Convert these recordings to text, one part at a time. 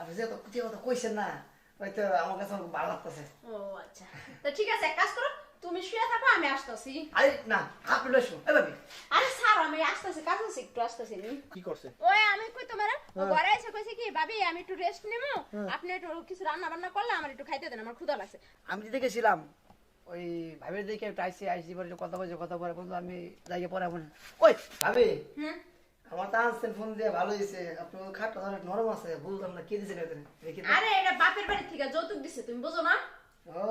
আপনি যে কথা যে কথা কইছেন না হয়তো আমার কাছে অনেক ভালো লাগতেছে। ও আচ্ছা। তো ঠিক আছে এক কাজ করো তুমি শুয়ে থাকো আমি আসতেছি। আরে না আপনি লইছো এ ভাবি। আরে স্যার আমি আসতেছি কাজ আছে একটু আসতেছি। আমি কি করছে? ওই আমি কই তোমার? ও ঘরে এসে কইছে কি ভাবি আমি একটু রেস্ট নেব আপনি একটু কিছু রান্না বান্না করলে আমার একটু খাইতে দেন আমার ক্ষুধা লাগছে। আমি যে দেখেছিলাম ওই ভাবির দেখে একটু আইসি আইসি বলে কথা বলছে কথা বলে আমি পরে ওই ভাবি? হুম? আমার তো আনছেন ফোন দিয়ে ভালো হয়েছে আপনার খাটটা অনেক নরম আছে বুঝলাম না কি দিয়েছেন এখানে দেখি আরে এটা বাপের বাড়ি থেকে যৌতুক দিছে তুমি বুঝো না? ও।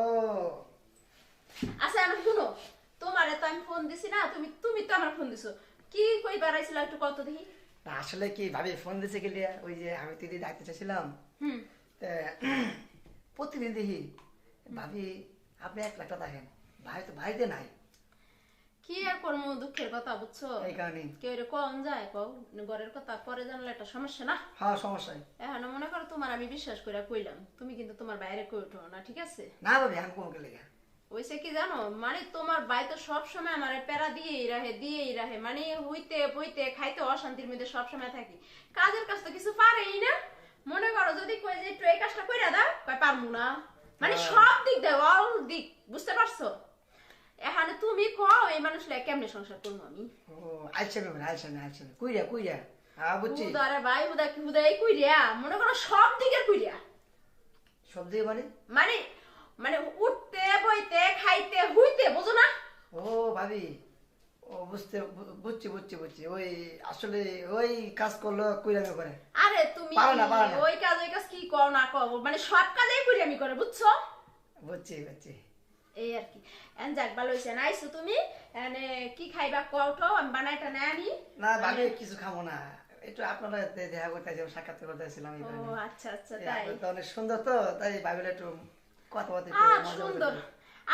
আচ্ছা আমি শুনো তোমারে তো আমি ফোন দিছি না তুমি তুমি তো আমার ফোন দিছো। কি কই বেড়াইছিল একটু কত দেখি? আসলে কি ভাবি ফোন দিছে কি লিয়া? ওই যে আমি তুই ডাকতে চাইছিলাম। হুম। তা, প্রতিদিন দেখি ভাবি আপনি এক লাখটা দেখেন ভাই তো বাড়িতে নাই। কি আর করব দুঃখের কথা বুঝছ? কেউ রে কম যায় কও ঘরের কথা পরে জানলে একটা সমস্যা না? হ্যাঁ সমস্যাই এখন মনে করো তোমার আমি বিশ্বাস করে কইলাম তুমি কিন্তু তোমার বাইরে কই উঠো না ঠিক আছে? না ভাবি আমি কোনকে লেগে। ওইসে কি জানো? মানে তোমার বাই তো সবসময় আমার প্যারা দিয়েই রাহে দিয়েই রাহে মানে হইতে বইতে খাইতে অশান্তির মধ্যে সবসময় থাকি। কাজের কাজ তো কিছু পারেই না। মনে করো যদি কই যে একটু এই কাজটা কইরা দাও পারমু না। মানে সব দিক দেয় অল দিক বুঝতে পারছ? এখানে তুমি কও এই মানুষ লাই কেমনে সংসার করব আমি? ও আইসে না আইসে না আইসে না। কুইরা কুইরা। হ্যাঁ বুঝছি। উদারে ভাই উদা কি উদা এই কইরিয়া মনে করো সব দিকের কইরিয়া সব দিয়ে মানে? মানে মানে উঠতে বইতে খাইতে হুইতে বুঝো না? ও ভাবি। ও বুঝতে বুঝছি বুঝছি বুঝছি। ওই আসলে ওই কাজ করল কুইরামে করে আরে তুমি। ওই কাজ ওই কাজ কি কও না কও? মানে সব কাজেই করি আমি করে বুঝছ? বুঝছি বুঝছি। এই আর কি। এন যাক ভালো হইছে না আইছো তুমি? এনে কি খাইবা? কও তো আমি বানাইটা না আনি। না ভাবি কিছু খাব না। একটু আপনারা দেখা করতে আসছিলাম সাক্ষাৎ করতে আসছিলাম ও আচ্ছা আচ্ছা তাই। তো অনেক সুন্দর তো তাই ভাবিলে একটু কথা বলতে সুন্দর।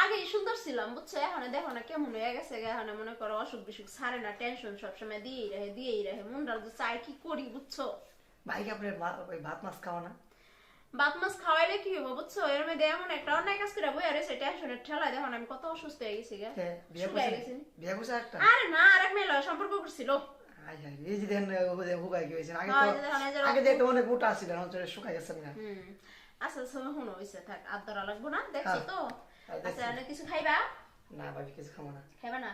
আগে সুন্দর ছিলাম বুঝছ? এখন দেখো না কেমন হয়ে গেছে এখন মনে করো অসুখ বিসুখ ছাড়ে না টেনশন সবসময় দিয়েই রহে দিয়েই রহে মনটা যে চাই কি করি বুঝছ? ভাইকে আপনি ভাত মাছ খাওয়া না? বাপ মাছ খাওয়াইলে কি হব বুঝছ? এর মধ্যে এমন একটা অন্যায় কাজ করে বই আর এসে টেনশনের ঠেলায় দেখো আমি কত অসুস্থ হয়ে গেছি গে। একটা? আরে না আরেক মেয়ে লয় সম্পর্ক করছিল। এই যে দেখেন হুকাই গিয়েছে আগে হ্যাঁ, আগে দেখতে অনেক মোটা ছিল এখন শুকাই গেছে না আচ্ছা সময় শুনো হইছে থাক আর ধরা লাগবো না দেখছ হ্যাঁ, তো। হ্যাঁ, আচ্ছা কিছু খাইবা? না ভাবি কিছু খাব না। খাইবা না?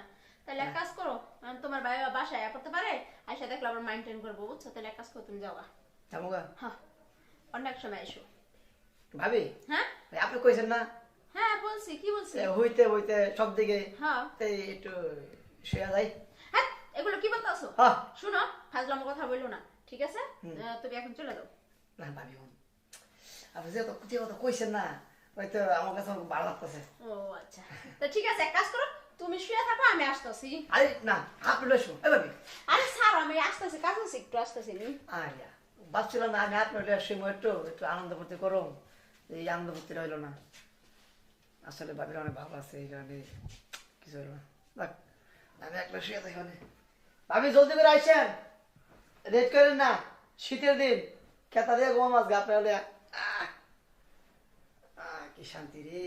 তাহলে এক কাজ করো আমি তোমার ভাই বাসায় করতে পারে আইসা দেখলে আবার মাইন্টেন করব বুঝছ? তাহলে এক কাজ করো তুমি যাওয়া যাব গা? হ্যাঁ অনেক সময় এসো। ভাবি? হ্যাঁ? আপনি কইছেন না? হ্যাঁ বলছি কি বলছি? হইতে হইতে সব দিকে হ্যাঁ। একটু শুয়ে যাই। হ্যাঁ এগুলো কি বলতেছো? হ্যাঁ। শুনো ফাজলাম কথা বলল না ঠিক আছে? তুমি এখন চলে যাও। না ভাবি আপনি যে কথা কথা কইছেন না হয়তো আমার কাছে ভালো লাগতেছে। ও আচ্ছা। তো ঠিক আছে এক কাজ করো তুমি শুয়ে থাকো আমি আসতেছি। আরে না আপনি লইছো এ ভাবি। আরে স্যার আমি আসতেছি কাজ আছে একটু আসতেছি নি। ভাবছিলাম না আমি আপনার সময় একটু একটু আনন্দ করতে করো এই আনন্দ করতে রইল না। আসলে ভাবির অনেক ভাব আছে, এই কারণে কিছু হইল না। আমি একলা শুয়ে থাকি অনেক। ভাবি, জলদি করে আসছেন রেড করেন না। শীতের দিন। খেতা দিয়ে গোমা গা আপনার কি শান্তি রে।